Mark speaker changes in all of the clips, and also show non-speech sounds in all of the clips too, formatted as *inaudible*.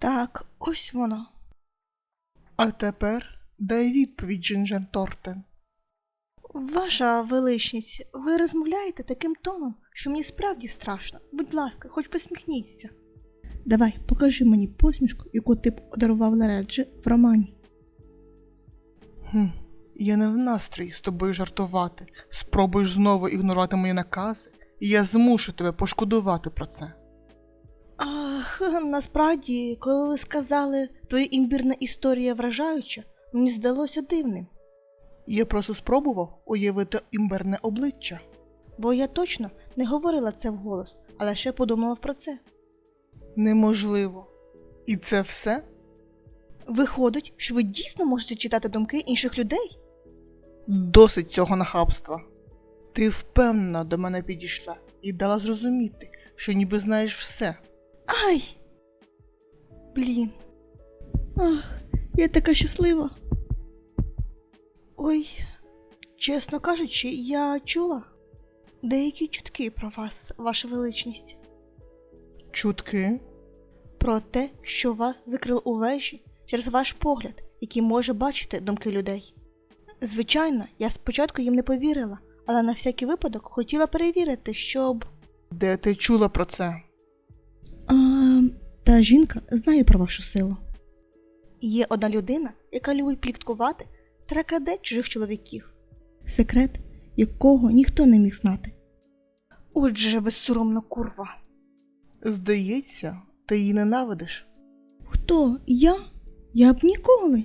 Speaker 1: Так, ось воно.
Speaker 2: А тепер дай відповідь, Джинджер Тортен.
Speaker 1: Ваша величність, ви розмовляєте таким тоном, що мені справді страшно. Будь ласка, хоч посміхніться. Давай, покажи мені посмішку, яку ти б одарував Лереджі в романі.
Speaker 2: Хм, я не в настрої з тобою жартувати. Спробуєш знову ігнорувати мої накази, і я змушу тебе пошкодувати про це. *laughs*
Speaker 1: Насправді, коли ви сказали, твоя імбірна історія вражаюча, мені здалося дивним,
Speaker 2: Я просто спробував уявити імберне обличчя.
Speaker 1: бо я точно не говорила це вголос, а лише подумала про це.
Speaker 2: Неможливо. І це все?
Speaker 1: Виходить, що ви дійсно можете читати думки інших людей?
Speaker 2: Досить цього нахабства. Ти впевнено до мене підійшла і дала зрозуміти, що ніби знаєш все.
Speaker 1: Ай! Блін. Ах, я така щаслива. Ой, чесно кажучи, я чула деякі чутки про вас, ваша величність,
Speaker 2: Чутки?
Speaker 1: про те, що вас закрили у вежі через ваш погляд, який може бачити думки людей. Звичайно, я спочатку їм не повірила, але на всякий випадок хотіла перевірити, щоб.
Speaker 2: Де ти чула про це?
Speaker 1: А, жінка знає про вашу силу. Є одна людина, яка любить пліткувати та краде чужих чоловіків. Секрет, якого ніхто не міг знати. Отже, безсоромна курва.
Speaker 2: Здається, ти її ненавидиш.
Speaker 1: Хто? Я? Я б ніколи.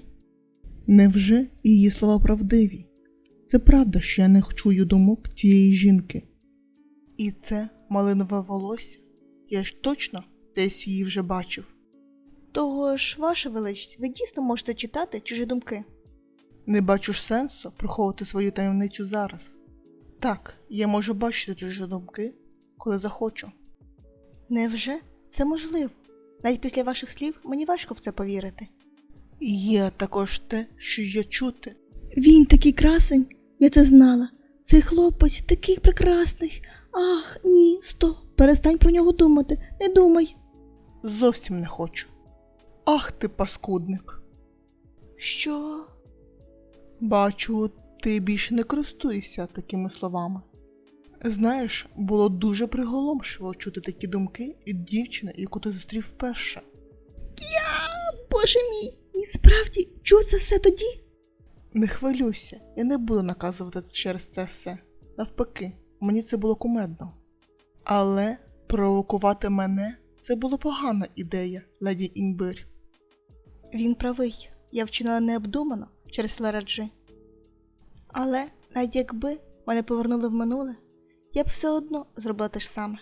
Speaker 2: Невже її слова правдиві? Це правда, що я не чую думок тієї жінки. І це малинове волосся. Я ж точно десь її вже бачив.
Speaker 1: Того ж, ваша величність, ви дійсно можете читати чужі думки.
Speaker 2: Не бачу ж сенсу приховувати свою таємницю зараз. Так, я можу бачити чужі думки, коли захочу.
Speaker 1: Невже це можливо? Навіть після ваших слів мені важко в це повірити.
Speaker 2: І Є також те, що є чути.
Speaker 1: Він такий красень, я це знала. Цей хлопець такий прекрасний. Ах, ні, стоп, перестань про нього думати, не думай.
Speaker 2: Зовсім не хочу. Ах ти паскудник.
Speaker 1: Що?
Speaker 2: Бачу, ти більше не користуєшся такими словами. Знаєш, було дуже приголомшливо чути такі думки від дівчини, яку ти зустрів вперше.
Speaker 1: Боже мій, він справді чув це все тоді?
Speaker 2: Не хвилюйся, я не буду наказувати через це все. Навпаки, мені це було кумедно. Але провокувати мене це була погана ідея, леді імбир.
Speaker 1: Він правий, я вчинила необдумано через Лараджи. Але навіть якби мене повернули в минуле, я б все одно зробила те ж саме.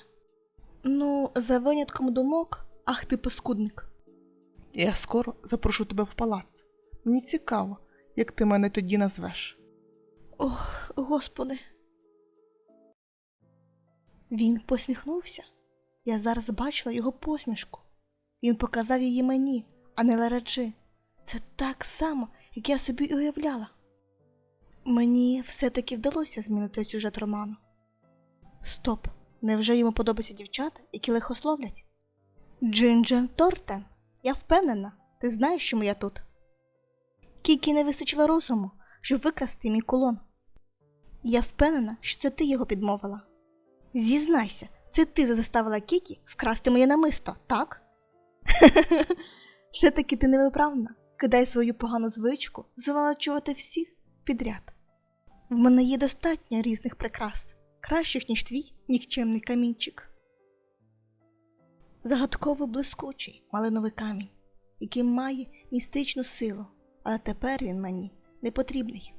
Speaker 1: Ну, за винятком думок, ах ти паскудник.
Speaker 2: Я скоро запрошу тебе в палац. Мені цікаво, як ти мене тоді назвеш.
Speaker 1: Ох, господи. Він посміхнувся. Я зараз бачила його посмішку. Він показав її мені, а не Лараджи. Це так само, як я собі і уявляла. Мені все-таки вдалося змінити сюжет роману. Стоп, невже йому подобаються дівчата, які лихословлять? Джинджен Тортен, я впевнена, ти знаєш, чому я тут. Кікі не вистачило розуму, щоб викрасти мій кулон. Я впевнена, що це ти його підмовила. Зізнайся, це ти заставила Кікі вкрасти моє намисто, так? *laughs* Все-таки ти невиправна. Кидай свою погану звичку, звалачувати всіх підряд. В мене є достатньо різних прикрас, кращих, ніж твій нікчемний камінчик. Загадково блискучий малиновий камінь, який має містичну силу, але тепер він мені не потрібний.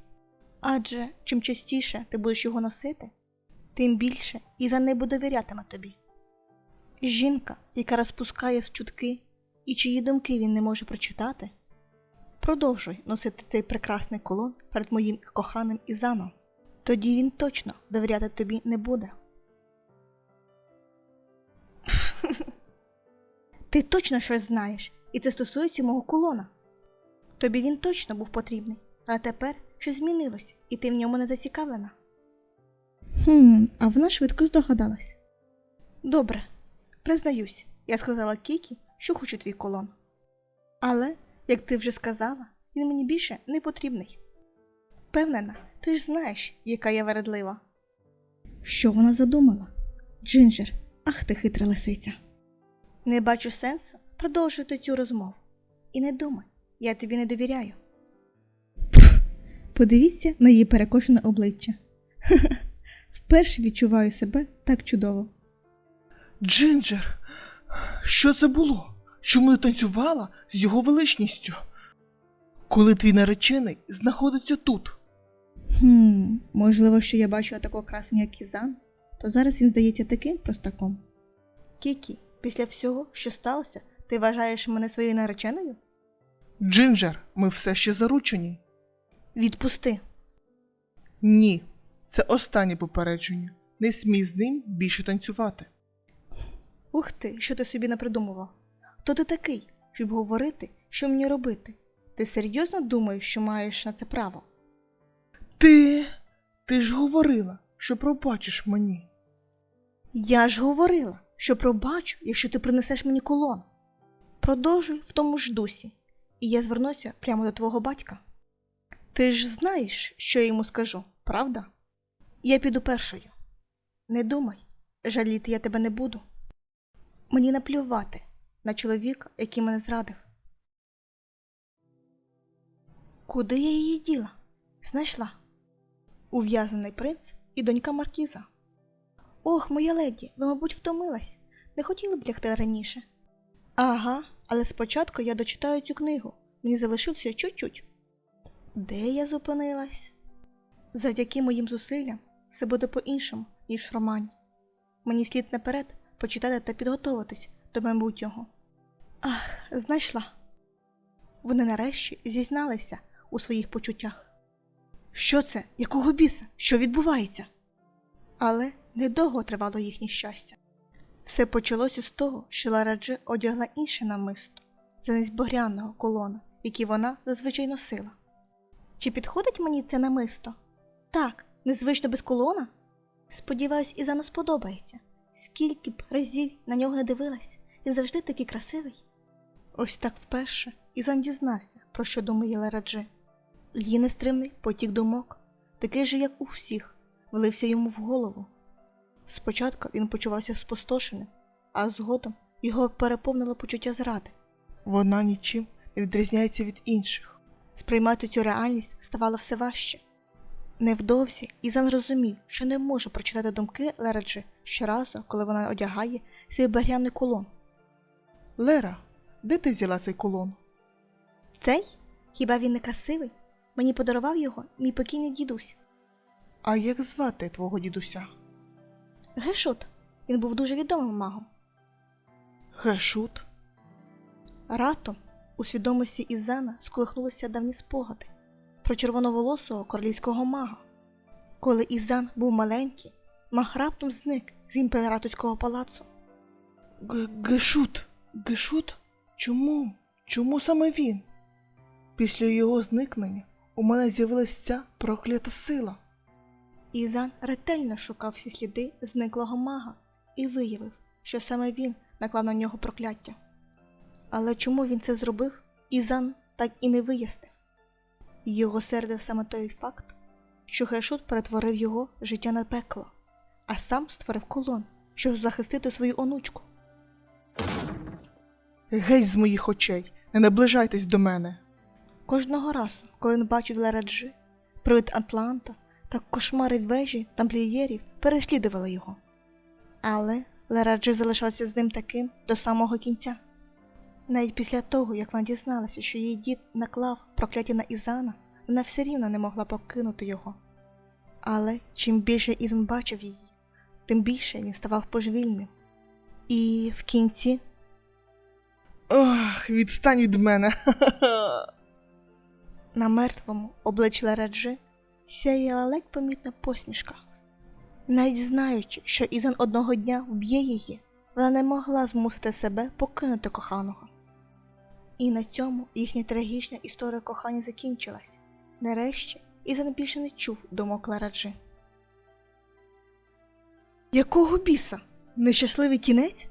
Speaker 1: Адже чим частіше ти будеш його носити, тим більше і за небо довірятиме тобі. Жінка, яка розпускає з чутки і чиї думки він не може прочитати, продовжуй носити цей прекрасний колон перед моїм коханим Ізаном. Тоді він точно довіряти тобі не буде. *laughs* Ти точно щось знаєш, і це стосується мого кулона. Тобі він точно був потрібний, але тепер щось змінилось, і ти в ньому не зацікавлена. Хм, а вона швидко здогадалась. Добре, признаюсь, я сказала Кікі, що хочу твій колон. Але, як ти вже сказала, він мені більше не потрібний. Впевнена, ти ж знаєш, яка я вередлива. Що вона задумала? Джинджер, ах ти хитра лисиця. Не бачу сенсу продовжувати цю розмову. І не думай, я тобі не довіряю. Подивіться на її перекошене обличчя. *laughs* Вперше відчуваю себе так чудово.
Speaker 2: Джинджер, що це було? Чому ти танцювала з його величністю? Коли твій наречений знаходиться тут.
Speaker 1: Хм, можливо, що я бачу такого красення, як Ізан, то зараз він здається таким простаком. Кікі, після всього, що сталося, ти вважаєш мене своєю нареченою?
Speaker 2: Джинджер, ми все ще заручені.
Speaker 1: Відпусти.
Speaker 2: Ні, це останнє попередження. Не смій з ним більше танцювати.
Speaker 1: Ух ти, що ти собі напридумував? Хто ти такий, щоб говорити, що мені робити? Ти серйозно думаєш, що маєш на це право?
Speaker 2: Ти. Ти ж говорила, що пробачиш мені.
Speaker 1: Я ж говорила, що пробачу, якщо ти принесеш мені колон. Продовжуй в тому ж дусі, і я звернуся прямо до твого батька. Ти ж знаєш, що я йому скажу, правда? Я піду першою. Не думай, жаліти я тебе не буду. Мені наплювати на чоловіка, який мене зрадив. Куди я її діла? Знайшла. Ув'язнений принц і донька Маркіза. Ох, моя леді, ви, мабуть, втомилась. Не хотіли б лягти раніше. Ага, але спочатку я дочитаю цю книгу. Мені залишилося чуть-чуть. Де я зупинилась? Завдяки моїм зусиллям все буде по-іншому, ніж в романі. Мені слід наперед почитати та підготуватись до майбутнього. Ах, знайшла. Вони нарешті зізналися у своїх почуттях. Що це? Якого біса? Що відбувається? Але недовго тривало їхнє щастя. Все почалося з того, що Лараджи одягла інше намисто замість багряного колона, який вона зазвичай носила. Чи підходить мені це намисто? Так, незвично без колона? Сподіваюсь, Ізану сподобається. Скільки б разів на нього не дивилась, він завжди такий красивий. Ось так вперше Ізан дізнався, про що думає Лараджи. Її нестримний потік думок, такий же, як у всіх, влився йому в голову. Спочатку він почувався спустошеним, а згодом його переповнило почуття зради.
Speaker 2: Вона нічим не відрізняється від інших.
Speaker 1: Сприймати цю реальність ставало все важче. Невдовзі Ізан розумів, що не може прочитати думки Лераджи щоразу, коли вона одягає свій багряний кулон.
Speaker 2: Лера, де ти взяла цей колон?
Speaker 1: Цей? Хіба він не красивий? Мені подарував його мій покійний дідусь.
Speaker 2: А як звати твого дідуся?
Speaker 1: Гешут. Він був дуже відомим магом.
Speaker 2: Гешут?
Speaker 1: Раптом у свідомості Ізана сколихнулися давні спогади про червоноволосого королівського мага. Коли Ізан був маленький, маг раптом зник з імператорського палацу.
Speaker 2: Г- Гешут? Гешут? Чому? Чому саме він? Після його зникнення у мене з'явилася ця проклята сила.
Speaker 1: Ізан ретельно шукав всі сліди зниклого мага і виявив, що саме він наклав на нього прокляття. Але чому він це зробив, Ізан так і не вияснив. Його сердив саме той факт, що Гешут перетворив його життя на пекло, а сам створив колон, щоб захистити свою онучку.
Speaker 2: Геть з моїх очей, не наближайтесь до мене.
Speaker 1: Кожного разу, коли він бачив Лераджи, привид Атланта та кошмари вежі тамплієрів переслідували його. Але Лераджи залишався з ним таким до самого кінця. Навіть після того, як вона дізналася, що її дід наклав прокляття на Ізана, вона все рівно не могла покинути його. Але чим більше Ізан бачив її, тим більше він ставав божевільним. І в кінці
Speaker 2: Ах, відстань від мене. *laughs*
Speaker 1: На мертвому обличчі Лараджи сяяла ледь помітна посмішка. Навіть знаючи, що Ізан одного дня вб'є її, вона не могла змусити себе покинути коханого. І на цьому їхня трагічна історія кохання закінчилась. Нарешті Ізан більше не чув думок Лараджи. Якого біса? Нещасливий кінець?